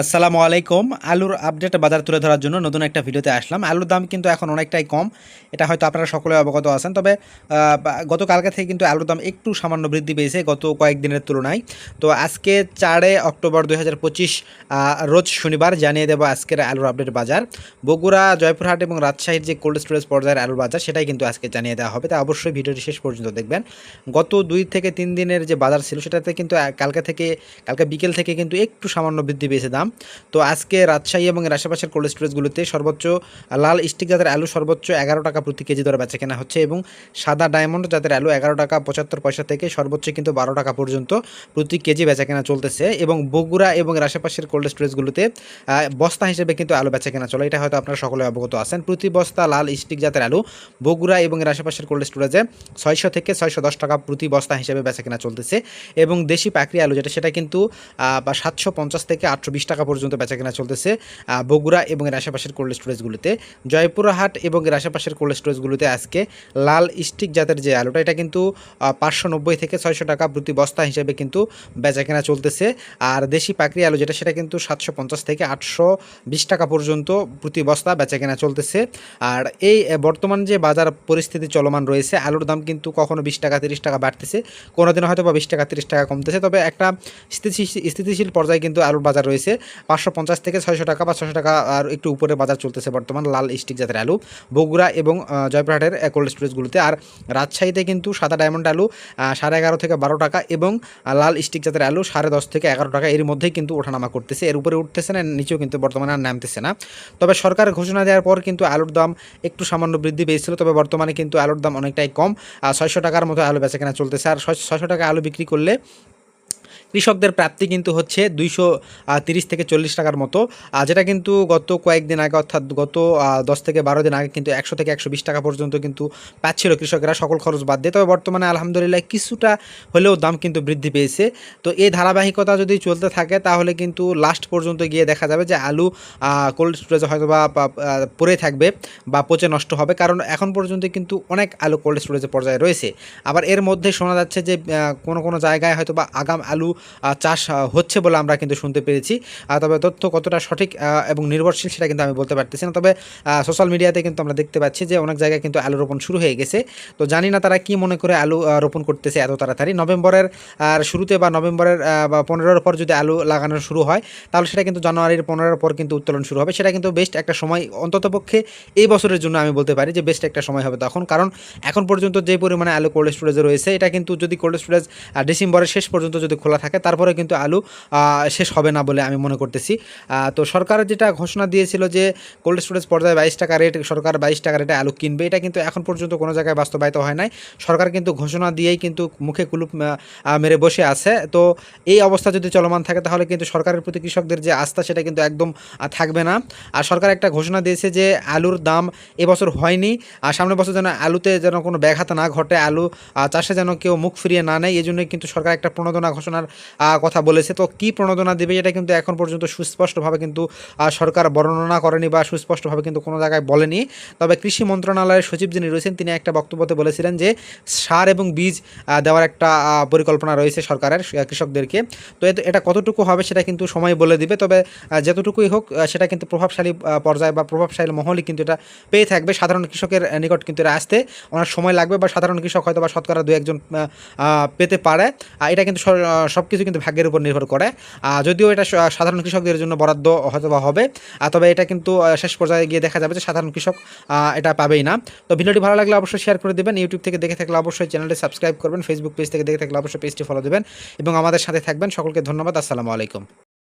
আসসালামু আলাইকুম। আলুর আপডেট বাজার তুলে ধরার জন্য নতুন একটা ভিডিওতে আসলাম। আলুর দাম কিন্তু এখন অনেকটাই কম। এটা হয়তো আপনারা সকলে অবগত আছেন, তবে গতকালকে থেকে কিন্তু আলুর দাম একটু সামান্য বৃদ্ধি পেয়েছে গত কয়েকদিনের তুলনায়। তো আজকে চারে অক্টোবর দুই হাজার পঁচিশ রোজ শনিবার জানিয়ে দেবো আজকের আলুর আপডেট বাজার। বগুড়া, জয়পুরহাট এবং রাজশাহীর যে কোল্ড স্টোরেজ পর্যায়ের আলুর বাজার, সেটাই কিন্তু আজকে জানিয়ে দেওয়া হবে। তা অবশ্যই ভিডিওটি শেষ পর্যন্ত দেখবেন। গত দুই থেকে তিন দিনের যে বাজার ছিল, সেটাতে কিন্তু কালকে থেকে, কালকে বিকেল থেকে কিন্তু একটু সামান্য বৃদ্ধি পেয়েছে দাম। তো আজকে রাজশাহী এবং আশেপাশের কোল্ড স্টোরেজগুলোতে সর্বোচ্চ লাল স্টিক জাতের আলু সর্বোচ্চ এগারো টাকা প্রতি কেজি দরে বেচা কেনা হচ্ছে এবং সাদা ডায়মন্ড জাতের আলু এগারো টাকা পঁচাত্তর পয়সা থেকে সর্বোচ্চ কিন্তু বারো টাকা পর্যন্ত প্রতি কেজি বেচা কেনা চলতেছে এবং বগুড়া এবং আশেপাশের কোল্ড স্টোরেজগুলোতে বস্তা হিসেবে কিন্তু আলু বেচা কেনা চলে। এটা হয়তো আপনারা সকলে অবগত আছেন। প্রতি বস্তা লাল স্টিক জাতের আলু বগুড়া এবং আশেপাশের কোল্ড স্টোরেজে ছয়শো থেকে ছয়শো দশ টাকা প্রতি বস্তা হিসেবে বেচা কেনা চলতেছে এবং দেশি পাকড়ি আলু যেটা, সেটা কিন্তু সাতশো পঞ্চাশ থেকে আটশো বিশ টাকা পর্যন্ত বেচা কেনা চলতেছে বগুড়া এবং এর আশেপাশের কোল্ড স্টোরেজগুলোতে। জয়পুরহাট এবং এর আশেপাশের কোল্ড স্টোরেজগুলোতে আজকে লাল স্টিক জাতের যে আলুটা, এটা কিন্তু পাঁচশো নব্বই থেকে ছয়শো টাকা প্রতি বস্তা হিসেবে কিন্তু বেচা কেনা চলতেছে। আর দেশি পাকড়ি আলু যেটা, সেটা কিন্তু সাতশো পঞ্চাশ থেকে আটশো বিশ টাকা পর্যন্ত প্রতি বস্তা বেচা কেনা চলতেছে। আর এই বর্তমান যে বাজার পরিস্থিতি চলমান রয়েছে, আলুর দাম কিন্তু কখনো বিশ টাকা, তিরিশ টাকা বাড়তেছে। কোনো দিন হয়তো বা বিশ টাকা, তিরিশ টাকা কমতেছে। তবে একটা স্থিতিশীল পর্যায়ে কিন্তু আলুর বাজার রয়েছে। পাঁচশো পঞ্চাশ থেকে ছয়শো টাকা বা ছশো টাকা, আর একটু উপরে বাজার চলতেছে বর্তমান লাল স্টিক জাতের আলু। বগুড়া এবং জয়পুরহাটের কোল্ড স্টোরেজগুলোতে আর রাজশাহীতে কিন্তু সাদা ডায়মন্ড আলু সাড়ে এগারো থেকে বারো টাকা এবং লাল স্টিক জাতের আলু সাড়ে দশ থেকে এগারো টাকা। এর মধ্যেই কিন্তু ওঠানামা করতেছে। এর উপরে উঠতেছে না, নিচেও কিন্তু বর্তমানে আর নামতেছে না। তবে সরকার ঘোষণা দেওয়ার পর কিন্তু আলুর দাম একটু সামান্য বৃদ্ধি পেয়েছিল, তবে বর্তমানে কিন্তু আলুর দাম অনেকটাই কম। ছয়শো টাকার মতো আলু বেচা কেনা চলতেছে। আর ছয়শো টাকা আলু বিক্রি করলে কৃষকদের প্রাপ্তি কিন্তু হচ্ছে দুইশো তিরিশ থেকে চল্লিশ টাকার মতো। যেটা কিন্তু গত কয়েকদিন আগে অর্থাৎ গত দশ থেকে বারো দিন আগে কিন্তু একশো থেকে একশো বিশ টাকা পর্যন্ত কিন্তু পাচ্ছিল কৃষকেরা সকল খরচ বাদ দিয়ে। তবে বর্তমানে আলহামদুলিল্লাহ কিছুটা হলেও দাম কিন্তু বৃদ্ধি পেয়েছে। তো এই ধারাবাহিকতা যদি চলতে থাকে তাহলে কিন্তু লাস্ট পর্যন্ত গিয়ে দেখা যাবে যে আলু কোল্ড স্টোরেজে হয়তো বা পড়ে থাকবে বা পচে নষ্ট হবে। কারণ এখন পর্যন্ত কিন্তু অনেক আলু কোল্ড স্টোরেজের পর্যায়ে রয়েছে। আবার এর মধ্যে শোনা যাচ্ছে যে কোনো কোনো জায়গায় হয়তো বা আগাম আলু চাষ হচ্ছে বলে আমরা কিন্তু শুনতে পেরেছি তবে তথ্য কতটা সঠিক এবং নির্ভরশীল সেটা কিন্তু আমি বলতে পারতেছি না। তবে সোশ্যাল মিডিয়াতে কিন্তু আমরা দেখতে পাচ্ছি যে অনেক জায়গায় কিন্তু আলু রোপণ শুরু হয়ে গেছে। তো জানি না তারা কি মনে করে আলু রোপণ করতেছে এত তাড়াতাড়ি। নভেম্বরের, আর শুরুতে বা নভেম্বরের বা পনেরোর পর যদি আলু লাগানো শুরু হয়, তাহলে সেটা কিন্তু জানুয়ারির পনেরোর পর কিন্তু উত্তোলন শুরু হবে। সেটা কিন্তু বেস্ট একটা সময় অন্ততপক্ষে এই বছরের জন্য আমি বলতে পারি যে বেস্ট একটা সময় হবে তখন। কারণ এখন পর্যন্ত যে পরিমাণে আলু কোল্ড স্টোরেজে রয়েছে, এটা কিন্তু যদি কোল্ড স্টোরেজ ডিসেম্বরের শেষ পর্যন্ত যদি খোলা থাকে, তারপরে কিন্তু আলু শেষ হবে না বলে আমি মনে করতেছি। তো সরকার যেটা ঘোষণা দিয়েছিল যে কোল্ড স্টোরেজ পর্যায়ে বাইশ টাকা রেট, সরকার বাইশ টাকা রেটে আলু কিনবে, এটা কিন্তু এখন পর্যন্ত কোনো জায়গায় বাস্তবায়িত হয় নাই। সরকার কিন্তু ঘোষণা দিয়েই কিন্তু মুখে কুলুপ মেরে বসে আছে। তো এই অবস্থা যদি চলমান থাকে, তাহলে কিন্তু সরকারের প্রতি কৃষকদের যে আস্থা, সেটা কিন্তু একদম থাকবে না। আর সরকার একটা ঘোষণা দিয়েছে যে আলুর দাম এবছর হয়নি। আর সামনের বছর যেন আলুতে যেন কোনো ব্যাঘাত না ঘটে, আলু চাষে যেন কেউ মুখ ফিরিয়ে না নেয়, এই জন্যই কিন্তু সরকার একটা প্রণোদনা ঘোষণার কথা বলেছে। তো কী প্রণোদনা দেবে এটা কিন্তু এখন পর্যন্ত সুস্পষ্টভাবে কিন্তু সরকার বর্ণনা করেনি বা সুস্পষ্টভাবে কিন্তু কোনো জায়গায় বলেনি। তবে কৃষি মন্ত্রণালয়ের সচিব যিনি রয়েছেন, তিনি একটা বক্তব্যতে বলেছিলেন যে সার এবং বীজ দেওয়ার একটা পরিকল্পনা রয়েছে সরকারের কৃষকদেরকে। তো এটা কতটুকু হবে সেটা কিন্তু সময় বলে দিবে। তবে যতটুকুই হোক সেটা কিন্তু প্রভাবশালী পর্যায়ে বা প্রভাবশালী মহলই কিন্তু এটা পেয়ে থাকবে। সাধারণ কৃষকের নিকট কিন্তু এটা আসতে অনেক সময় লাগবে বা সাধারণ কৃষক হয়তো বা শতকরা দু একজন পেতে পারে। এটা কিন্তু সব কিছু কিন্তু ভাগ্যের উপর নির্ভর করে। যদিও এটা সাধারণ কৃষকদের জন্য বরাদ্দ হয়তো বা হবে তবে এটা কিন্তু শেষ পর্যায়ে গিয়ে দেখা যাবে যে সাধারণ কৃষক এটা পাবেই না। তো ভিডিওটি ভালো লাগলে অবশ্যই শেয়ার করে দেবেন ইউটিউব থেকে দেখে থাকলে অবশ্যই চ্যানেলটি সাবস্ক্রাইব করবেন ফেসবুক পেজ থেকে দেখে থাকলে অবশ্যই পেজটি ফলো দেবেন, এবং আমাদের সাথে থাকবেন। সকলকে ধন্যবাদ, আসসালামু আলাইকুম।